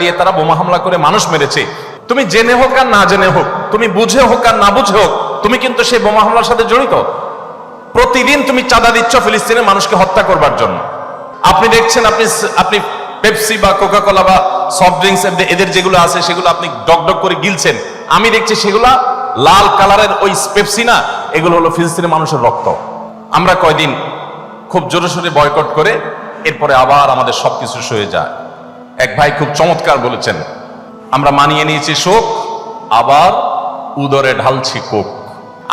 দিয়ে তারা বোমা হামলা করে মানুষ মেরেছে। তুমি জেনে হোক আর না জেনে হোক, তুমি বুঝে হোক আর না বুঝে হোক, তুমি কিন্তু সেই বোমা হামলার সাথে জড়িত। প্রতিদিন তুমি চাঁদা দিচ্ছ ফিলিস্তিনের মানুষকে হত্যা করবার জন্য। আপনি দেখছেন, আপনি আপনি পেপসি বা কোকা কোলা বা সফট ড্রিঙ্কস এদের যেগুলো আছে, সেগুলো আপনি ডক ডক করে গিলছেন। আমি দেখছি সেগুলা লাল কালারের ওই পেপসি না, এগুলো হলো ফিলিস্তিনের মানুষের রক্ত। আমরা কয়দিন খুব জোরে সোরে বয়কট করে, এরপরে আবার আমাদের সবকিছু সয়ে যায়। এক ভাই খুব চমৎকার বলেছেন, আমরা মানিয়ে নিয়েছি শোক, আবার উদরে ঢালছি কোক।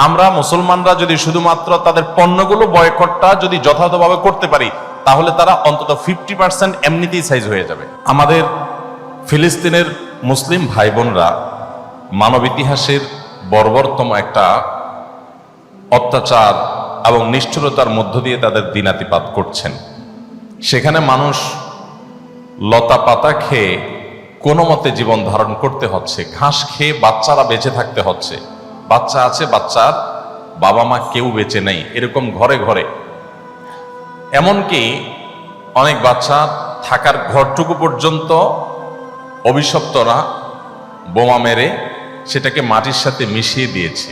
আমরা মুসলমানরা যদি শুধুমাত্র তাদের পণ্যগুলো বয়কটটা যদি যথাযথভাবে করতে পারি, তাহলে তারা অন্তত ফিফটি পার্সেন্ট এমনিতেই সাইজ হয়ে যাবে। আমাদের ফিলিস্তিনের মুসলিম ভাই বোনরা মানব ইতিহাসের বর্বরতম একটা অত্যাচার এবং নিষ্ঠুরতার মধ্য দিয়ে তাদের দিনাতিপাত করছেন। সেখানে মানুষ লতা পাতা খেয়ে কোনো মতে জীবন ধারণ করতে হচ্ছে, ঘাস খেয়ে বাচ্চারা বেঁচে থাকতে হচ্ছে। বাচ্চা আছে, বাচ্চার বাবা মা কেউ বেঁচে নেই, এরকম ঘরে ঘরে। এমনকি অনেক বাচ্চা থাকার ঘরটুকু পর্যন্ত অভিশপ্তরা বোমা মেরে সেটাকে মাটির সাথে মিশিয়ে দিয়েছে।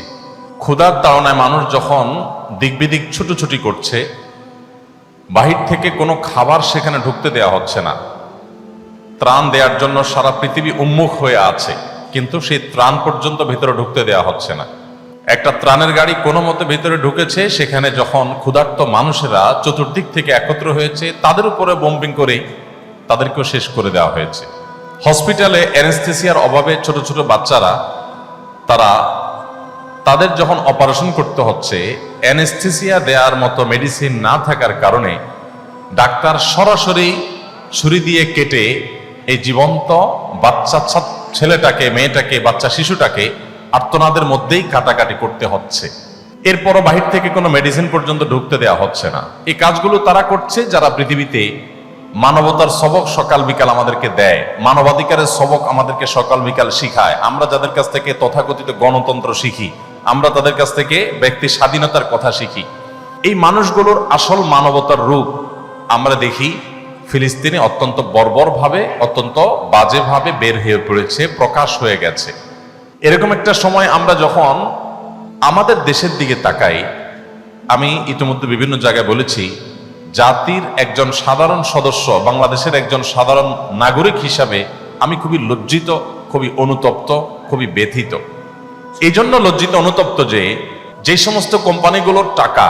ক্ষুধার তাড়নায় মানুষ যখন দিকবিদিক ছুটোছুটি করছে, বাহির থেকে কোনো খাবার সেখানে ঢুকতে দেওয়া হচ্ছে না। ত্রাণ দেওয়ার জন্য সারা পৃথিবী উন্মুখ হয়ে আছে, কিন্তু সেই ত্রাণ পর্যন্ত ভেতরে ঢুকতে দেওয়া হচ্ছে না। একটা ত্রাণের গাড়ি কোনো মতে ভেতরে ঢুকেছে, সেখানে যখন ক্ষুধার্ত মানুষেরা চতুর্দিক থেকে একত্র হয়েছে, তাদের উপরে বোম্বিং করে তাদেরকেও শেষ করে দেওয়া হয়েছে। হসপিটালে অ্যানেস্থেসিয়ার অভাবে ছোট ছোট বাচ্চারা, তারা তাদের যখন অপারেশন করতে হচ্ছে, অ্যানেস্থেসিয়া দেওয়ার মতো মেডিসিন না থাকার কারণে ডাক্তার সরাসরি ছুরি দিয়ে কেটে এই জীবন্ত বাচ্চা ছেলেটাকে, মেয়েটাকে, বাচ্চা শিশুটাকে আর্তনাদের মধ্যেই কাটাকাটি করতে হচ্ছে। এরপরও বাহির থেকে কোনো মেডিসিন পর্যন্ত ঢুকতে দেওয়া হচ্ছে না। এই কাজগুলো তারা করছে, যারা পৃথিবীতে মানবতার সবক সকাল বিকাল আমাদেরকে দেয়। মানবাধিকারের সবক আমাদেরকে সকাল বিকাল শিখায়। আমরা যাদের কাছ থেকে তথাকথিত গণতন্ত্র শিখি, আমরা তাদের কাছ থেকে ব্যক্তি স্বাধীনতার কথা শিখি। এই মানুষগুলোর আসল মানবতার রূপ আমরা দেখি ফিলিস্তিনে অত্যন্ত বর্বরভাবে, অত্যন্ত বাজেভাবে বের হয়ে পড়েছে, প্রকাশ হয়ে গেছে। এরকম একটা সময় আমরা যখন আমাদের দেশের দিকে তাকাই, আমি ইতিমধ্যে বিভিন্ন জায়গায় বলেছি, জাতির একজন সাধারণ সদস্য, বাংলাদেশের একজন সাধারণ নাগরিক হিসাবে আমি খুবই লজ্জিত, খুবই অনুতপ্ত, খুবই ব্যথিত। এই জন্য লজ্জিত, অনুতপ্ত যে যে সমস্ত কোম্পানিগুলোর টাকা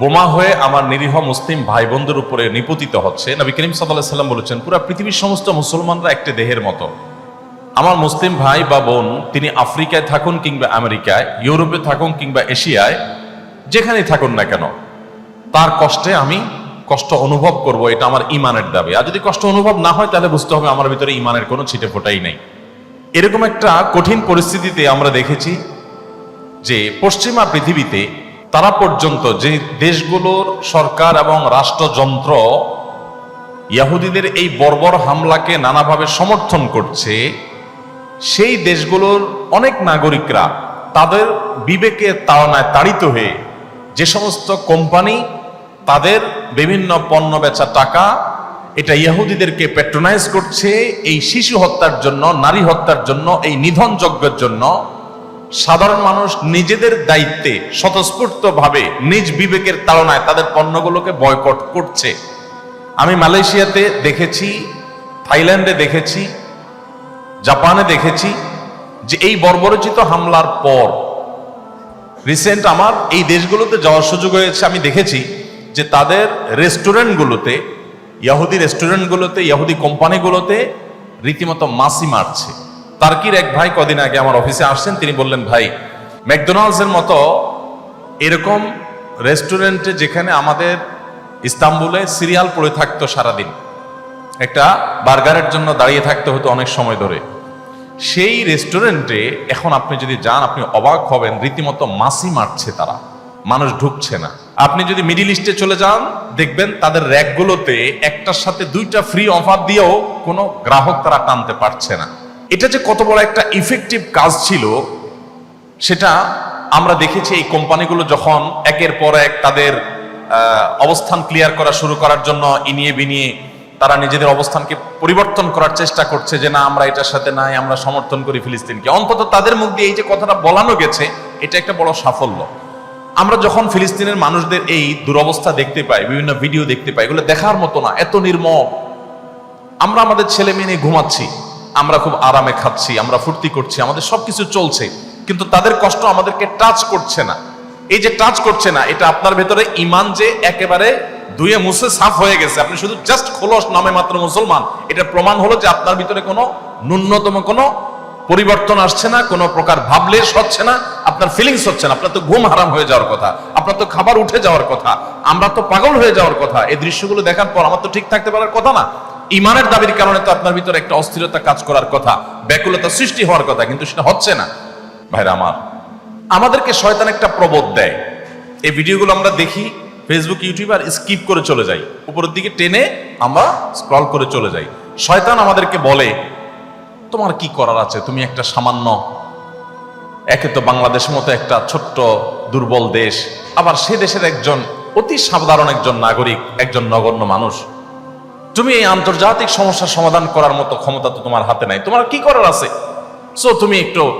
বোমা হয়ে আমার নিরীহ মুসলিম ভাই বোনদের উপরে নিপতিত হচ্ছে। নবী করিম সাল্লাহ সাল্লাম বলেছেন, পুরো পৃথিবীর সমস্ত মুসলমানরা একটি দেহের মতো। আমার মুসলিম ভাই বা বোন, তিনি আফ্রিকায় থাকুন কিংবা আমেরিকায়, ইউরোপে থাকুন কিংবা এশিয়ায়, যেখানেই থাকুন না কেন, তার কষ্টে আমি কষ্ট অনুভব করব, এটা আমার ইমানের দাবি। আর যদি কষ্ট অনুভব না হয়, তাহলে বুঝতে হবে আমার ভিতরে ইমানের কোনো ছিটে ফোটাই নেই। এরকম একটা কঠিন পরিস্থিতিতে আমরা দেখেছি যে পশ্চিমা পৃথিবীতে তারা পর্যন্ত যে দেশগুলোর সরকার এবং রাষ্ট্রযন্ত্র ইয়াহুদিদের এই বর্বর হামলাকে নানাভাবে সমর্থন করছে, সেই দেশগুলোর অনেক নাগরিকরা তাদের বিবেকের তাড়নায় তাড়িত হয়ে যে সমস্ত কোম্পানি, তাদের বিভিন্ন পণ্য বেচা টাকা, এটা ইহুদিদেরকে প্যাট্রোনাইজ করছে, এই শিশু হত্যার জন্য, নারী হত্যার জন্য, এই নিধন যজ্ঞের জন্য সাধারণ মানুষ নিজেদের দায়িত্বে স্বতঃস্ফূর্তভাবে নিজ বিবেকের তাড়নায় তাদের পণ্যগুলোকে বয়কট করছে। আমি মালয়েশিয়াতে দেখেছি, থাইল্যান্ডে দেখেছি, জাপানে দেখেছি যে এই বর্বরচিত হামলার পর রিসেন্ট আমার এই দেশগুলোতে যাওয়ার সুযোগ হয়েছে। আমি দেখেছি যে তাদের রেস্টুরেন্টগুলোতে, ইয়াহুদি রেস্টুরেন্টগুলোতে, ইয়াহুদি কোম্পানিগুলোতে রীতিমতো মাসি মারছে। তার্কির এক ভাই কদিন আগে আমার অফিসে আসছেন, তিনি বললেন, ভাই, ম্যাকডোনাল্ডসের মতো এরকম রেস্টুরেন্টে যেখানে আমাদের ইস্তাম্বুলে সিরিয়াল পড়ে থাকতো সারাদিন, একটা বার্গারের জন্য দাঁড়িয়ে থাকতে হতো অনেক সময় ধরে, সেই রেস্টুরেন্টে এখন আপনি যদি যান, আপনি অবাক হবেন, রীতিমতো মাসি মারছে তারা, মানুষ ঢুকছে না। আপনি যদি মিডিল ইস্টে চলে যান, দেখবেন তাদের র্যাকগুলোতে একটার সাথে দুইটা ফ্রি অফার দিয়েও কোনো গ্রাহক তারা টানতে পারছে না। এটা যে কত বড় একটা ইফেক্টিভ কাজ ছিল, সেটা আমরা দেখেছি এই কোম্পানিগুলো যখন একের পর এক তাদের অবস্থান ক্লিয়ার করা শুরু করার জন্য ইনিয়ে বিনিয়ে তারা নিজেদের অবস্থানকে পরিবর্তন করার চেষ্টা করছে যে না, আমরা এটার সাথে নাই, আমরা সমর্থন করি ফিলিস্তিনকে। অন্তত তাদের মুখ দিয়ে এই যে কথাটা বলানো গেছে, এটা একটা বড় সাফল্য। আমরা যখন ফিলিস্তিনের মানুষদের এই দুরবস্থা দেখতে পাই, বিভিন্ন ভিডিও দেখতে পাই, এগুলো দেখার মতো না, এত নির্মম। আমরা আমাদের ছেলে মেয়ে নিয়ে ঘুমাচ্ছি। আমরা খুব আরামে খাচ্ছি, আমরা ফুর্তি করছি, আমাদের সবকিছু চলছে, কিন্তু তাদের কষ্ট আমাদেরকে টাচ করছে না। এই যে টাচ করছে না, এটা আপনার ভেতরে ইমান যে একেবারে দুয়ে মুছে সাফ হয়ে গেছে। আপনি শুধু জাস্ট খোলস নামে মাত্র মুসলমান। এটা প্রমাণ হলো যে আপনার ভিতরে কোনো ন্যূনতম কোনো পরিবর্তন আসছে না, কোনো প্রকার ভাবলেশ হচ্ছে না, আপনার ফিলিংস হচ্ছে না। আপনার তো ঘুম হারাম হয়ে যাওয়ার কথা, আপনার তো খাবার উঠে যাওয়ার কথা, আমরা তো পাগল হয়ে যাওয়ার কথা। এই দৃশ্যগুলো দেখার পর আমার তো ঠিক থাকতে পারার কথা না। ইমানের দাবির কারণে তো আপনার ভিতরে একটা অস্থিরতা কাজ করার কথা, ব্যাকুলতা সৃষ্টি হওয়ার কথা, কিন্তু সেটা হচ্ছে না। ভাইরা আমার, আমাদেরকে শয়তান একটা প্রবোধ দেয়। এই ভিডিওগুলো আমরা দেখি ফেসবুক ইউটিউব আর স্কিপ করে চলে যাই। উপরের দিকে টেনে আমরা স্ক্রল করে চলে যাই। শয়তান আমাদেরকে বলে, তোমার কি করার আছে? তুমি একটা সামান্য, একে তো বাংলাদেশ মতো একটা ছোট্ট, দুর্বল দেশ। আবার সে দেশের একজন অতি সাধারণ একজন নাগরিক, একজন নগণ্য মানুষ। তুমি এই আন্তর্জাতিক সমস্যার সমাধান করার মতো ক্ষমতা তো তোমার হাতে নাই। তোমার কি করার আছে? সো তুমি একটু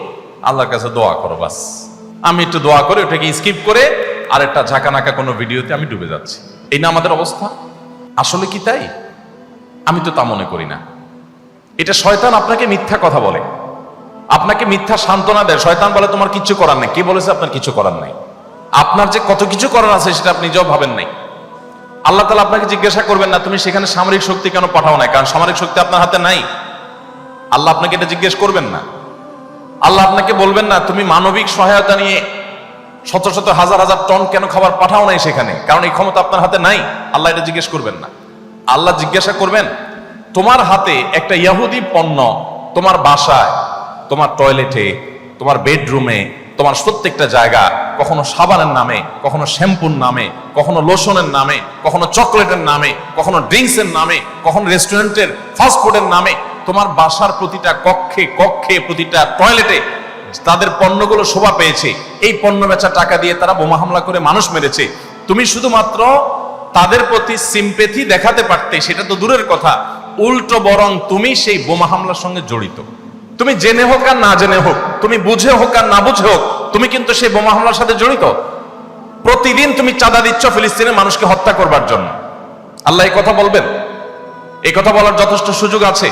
আল্লাহর কাছে দোয়া করো বাস। আমি একটু দোয়া করে ওটাকে স্কিপ করে আর একটা ঝাঁকানাকা কোনো ভিডিওতে আমি ডুবে যাচ্ছি। এই না আমাদের অবস্থা? আসলে কি তাই? আমি তো তা মনে করি না। এটা শয়তান আপনাকে মিথ্যা কথা বলে। আপনাকে মিথ্যা সান্ত্বনা দেয়। শয়তান বলে, তোমার কিচ্ছু করার নেই। কে বলেছে আপনার কিছু করার নেই? আপনার যে কত কিছু করার আছে সেটা আপনি নিজেও ভাবেন নাই। আল্লাহ তালা আপনাকে জিজ্ঞাসা করবেন না, তুমি সেখানে সামরিক শক্তি কেন পাঠাও না কারণ সামরিক শক্তি আপনার হাতে নাই। আল্লাহ আপনাকে এটা জিজ্ঞেস করবেন না। আল্লাহ আপনাকে বলবেন না, তুমি মানবিক সহায়তা নিয়ে শত শত হাজার হাজার টন কেন খাবার পাঠাও নাই সেখানে? কারণ এই ক্ষমতা আপনার হাতে নাই। আল্লাহ এটা জিজ্ঞেস করবেন না। আল্লাহ জিজ্ঞাসা করবেন, তোমার হাতে একটা ইয়াহুদি পণ্য তোমার বাসায়, তোমার টয়লেটে তোমার বেডরুমে তোমার প্রত্যেকটা জায়গা কখনো সাবানের নামে, কখনো শ্যাম্পুর নামে, কখনো লোশনের নামে, কখনো চকলেটের নামে, কখনো ড্রিঙ্কসের নামে, কখনো রেস্টুরেন্টের ফাস্টফুডের নামে, তোমার বাসার প্রতিটা কক্ষে কক্ষে প্রতিটা টয়লেটে তাদের পণ্যগুলো শোভা পেয়েছে। এই পণ্য বেচা টাকা দিয়ে তারা বোমা হামলা করে মানুষ মেরেছে। তুমি শুধুমাত্র তাদের প্রতি সিম্পেথি দেখাতে পারতে, সেটা তো দূরের কথা। উল্টো বরং তুমি সেই বোমা হামলার সঙ্গে জড়িত। তুমি জেনে হোক আর না জেনে হোক, তুমি বুঝে হোক আর না বুঝে হোক, তুমি কিন্তু সেই বোমা হামলার সাথে জড়িত। প্রতিদিন তুমি চাঁদা দিচ্ছ ফিলিস্তিনের মানুষকে হত্যা করবার জন্য। আল্লাহ এই কথা বলবেন? এই কথা বলার যথেষ্ট সুযোগ আছে।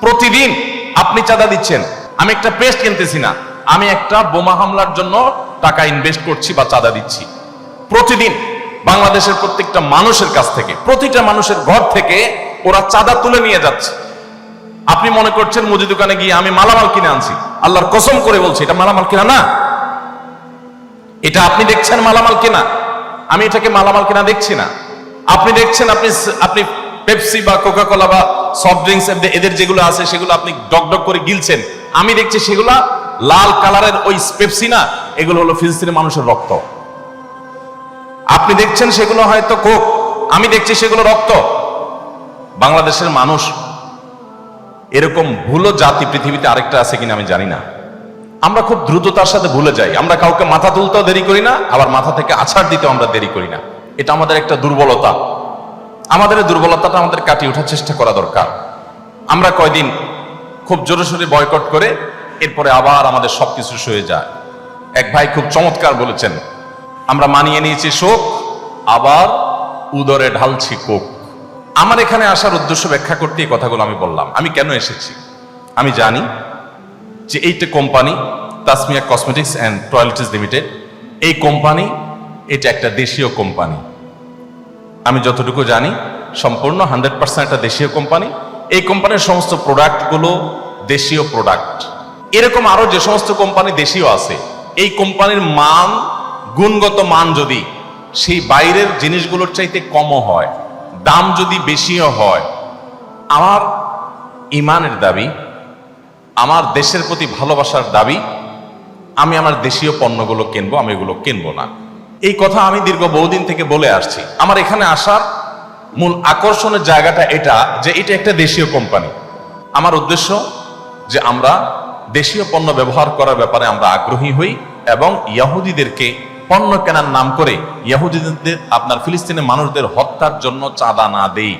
প্রতিদিন আপনি চাঁদা দিচ্ছেন। আমি একটা পেস্ট কিনতেছি না। আমি একটা বোমা হামলার জন্য টাকা ইনভেস্ট করছি বা চাঁদা দিচ্ছি। প্রতিদিন বাংলাদেশের প্রত্যেকটা মানুষের কাছ থেকে, প্রতিটা মানুষের ঘর থেকে ওরা চাঁদা তুলে নিয়ে যাচ্ছে। আপনি মনে করছেন মুদি দোকানে গিয়ে আমি মালামাল কিনে আনছি? আল্লাহর কসম করে বলছি, এটা মালামাল কিনা না। এটা আপনি দেখছেন মালামাল কিনা। আমি এটাকে মালামাল কিনা দেখছি না। আপনি দেখছেন আপনি আপনি পেপসি বা কোকা কোলা বা সফট ড্রিঙ্কস এদের যেগুলো আছে, সেগুলো আপনি ডক ডক করে গিলছেন। আমি দেখছি সেগুলা লাল কালারের ওই পেপসি না, এগুলো হলো ফিলিস্তিনের মানুষের রক্ত। আপনি দেখছেন সেগুলো হয়তো কোক, আমি দেখছি সেগুলো রক্ত। বাংলাদেশের মানুষ এরকম ভুলো জাতি পৃথিবীতে আরেকটা আছে কিনা আমি জানি না। আমরা খুব দ্রুততার সাথে ভুলে যাই। আমরা কাউকে মাথা তুলতেও দেরি করি না, আবার মাথা থেকে আছাড় দিতেও আমরা দেরি করি না। এটা আমাদের একটা দুর্বলতা। আমাদের দুর্বলতাটা আমাদের কাটিয়ে ওঠার চেষ্টা করা দরকার। আমরা কয়দিন খুব জোরে বয়কট করে এরপরে আবার আমাদের সবকিছু সয়ে যায়। এক ভাই খুব চমৎকার বলেছেন, আমরা মানিয়ে নিয়েছি শোক, আবার উদরে ঢালছি কোক। আমার এখানে আসার উদ্দেশ্য ব্যাখ্যা করতে এই কথাগুলো আমি বললাম। আমি কেন এসেছি? আমি জানি যে এইটা company, Tasmiya cosmetics and toiletries limited এই কোম্পানি, এটা একটা দেশীয় কোম্পানি। আমি যতটুকু জানি, সম্পূর্ণ হান্ড্রেড পার্সেন্ট একটা দেশীয় কোম্পানি। এই কোম্পানির সমস্ত প্রোডাক্টগুলো দেশীয় প্রোডাক্ট। এরকম আরও যে সমস্ত কোম্পানি দেশীয় আছে, এই কোম্পানির মান, গুণগত মান যদি সেই বাইরের জিনিসগুলোর চাইতে কমও হয় দাম যদি বেশিও হয়, আমার ইমানের দাবি, আমার দেশের প্রতি ভালোবাসার দাবি, আমি আমার দেশীয় পণ্যগুলো কিনবো, আমি এগুলো কিনবো না। এই কথা আমি দীর্ঘ বহুদিন থেকে বলে আসছি। আমার এখানে আসার মূল আকর্ষণের জায়গাটা এটা যে এটা একটা দেশীয় কোম্পানি। আমার উদ্দেশ্য যে আমরা দেশীয় পণ্য ব্যবহার করার ব্যাপারে আমরা আগ্রহী হই এবং ইয়াহুদিদেরকে পণ্য কেনার নাম করে ইয়াহুদিদের আপনার ফিলিস্তিনের মানুষদের হত্যার জন্য চাঁদা না দেই।